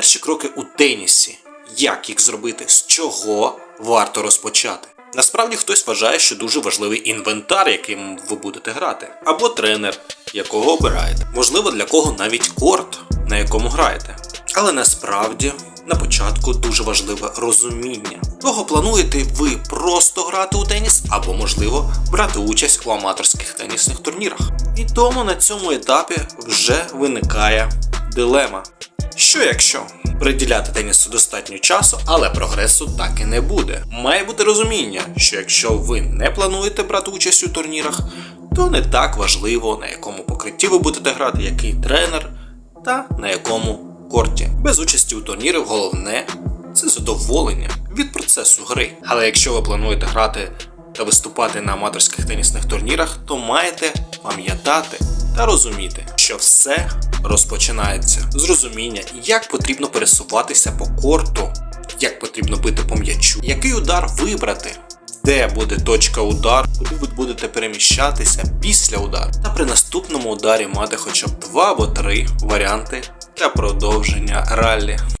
Перші кроки у тенісі. Як їх зробити? З чого варто розпочати? Насправді хтось вважає, що дуже важливий інвентар, яким ви будете грати, або тренер, якого обираєте. Можливо, для кого навіть корт, на якому граєте. Але насправді на початку дуже важливе розуміння. Того плануєте ви просто грати у теніс, або можливо брати участь у аматорських тенісних турнірах. І тому на цьому етапі вже виникає дилема. Що якщо приділяти тенісу достатньо часу, але прогресу так і не буде? Має бути розуміння, що якщо ви не плануєте брати участь у турнірах, то не так важливо на якому покритті ви будете грати, який тренер та на якому корті. Без участі у турнірах головне це задоволення від процесу гри. Але якщо ви плануєте грати та виступати на аматорських тенісних турнірах, то маєте пам'ятати та розуміти, що все розпочинається з розуміння, як потрібно пересуватися по корту, як потрібно бити по м'ячу, який удар вибрати, де буде точка удару, куди ви будете переміщатися після удару, та при наступному ударі мати хоча б два або три варіанти для продовження раллі.